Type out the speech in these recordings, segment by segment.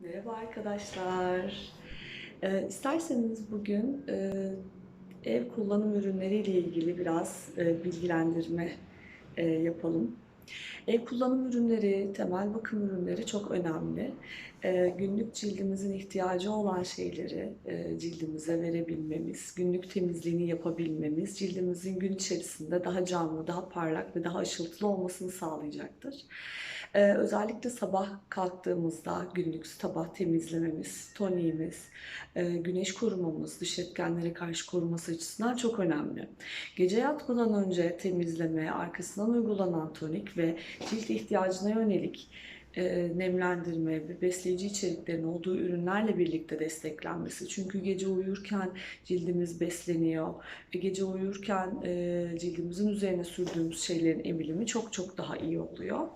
Merhaba arkadaşlar. Ee, isterseniz bugün e, ev kullanım ürünleri ile ilgili biraz e, bilgilendirme e, yapalım. Ev kullanım ürünleri, temel bakım ürünleri çok önemli. E, günlük cildimizin ihtiyacı olan şeyleri e, cildimize verebilmemiz, günlük temizliğini yapabilmemiz, cildimizin gün içerisinde daha canlı, daha parlak ve daha ışıltılı olmasını sağlayacaktır. Ee, özellikle sabah kalktığımızda günlük sabah temizlememiz, toniğimiz, e, güneş korumamız, dış etkenlere karşı koruması açısından çok önemli. Gece yatmadan önce temizleme, arkasından uygulanan tonik ve cilt ihtiyacına yönelik nemlendirme ve besleyici içeriklerin olduğu ürünlerle birlikte desteklenmesi. Çünkü gece uyurken cildimiz besleniyor ve gece uyurken e, cildimizin üzerine sürdüğümüz şeylerin emilimi çok çok daha iyi oluyor.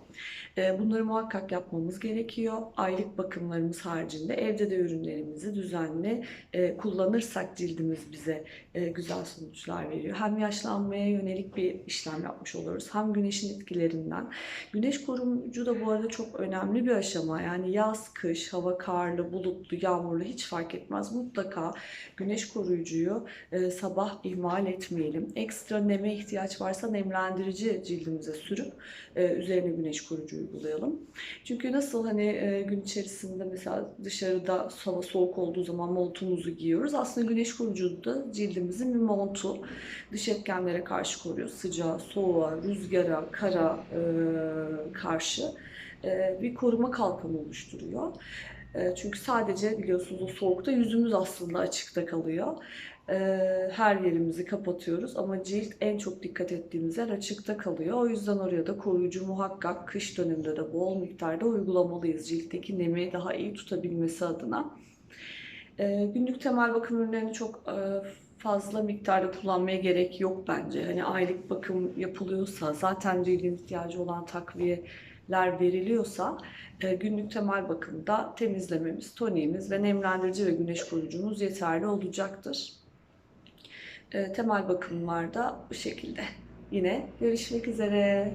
E, Bunları muhakkak yapmamız gerekiyor. Aylık bakımlarımız haricinde evde de ürünlerimizi düzenli e, kullanırsak cildimiz bize e, güzel sonuçlar veriyor. Hem yaşlanmaya yönelik bir işlem yapmış oluruz hem güneşin etkilerinden. Güneş koruyucu da bu arada çok önemli bir aşama. Yani yaz, kış, hava karlı, bulutlu, yağmurlu hiç fark etmez. Mutlaka güneş koruyucuyu e, sabah ihmal etmeyelim. Ekstra neme ihtiyaç varsa nemlendirici cildimize sürüp e, üzerine güneş koruyucu uygulayalım. Çünkü nasıl hani e, gün içerisinde mesela dışarıda hava soğuk olduğu zaman montumuzu giyiyoruz. Aslında güneş koruyucu da cildimizin bir montu. Dış etkenlere karşı koruyor. Sıcağa, soğuğa, rüzgara, kara e, karşı bir koruma kalkanı oluşturuyor. E, çünkü sadece biliyorsunuz o soğukta yüzümüz aslında açıkta kalıyor. E, her yerimizi kapatıyoruz ama cilt en çok dikkat ettiğimiz yer açıkta kalıyor. O yüzden oraya da koruyucu muhakkak kış döneminde de bol miktarda uygulamalıyız. Ciltteki nemi daha iyi tutabilmesi adına. E, günlük temel bakım ürünlerini çok e, fazla miktarda kullanmaya gerek yok bence. Hani aylık bakım yapılıyorsa, zaten cildin ihtiyacı olan takviyeler veriliyorsa e, günlük temel bakımda temizlememiz, toniğimiz ve nemlendirici ve güneş koruyucumuz yeterli olacaktır. E, temel bakımlarda bu şekilde. Yine görüşmek üzere.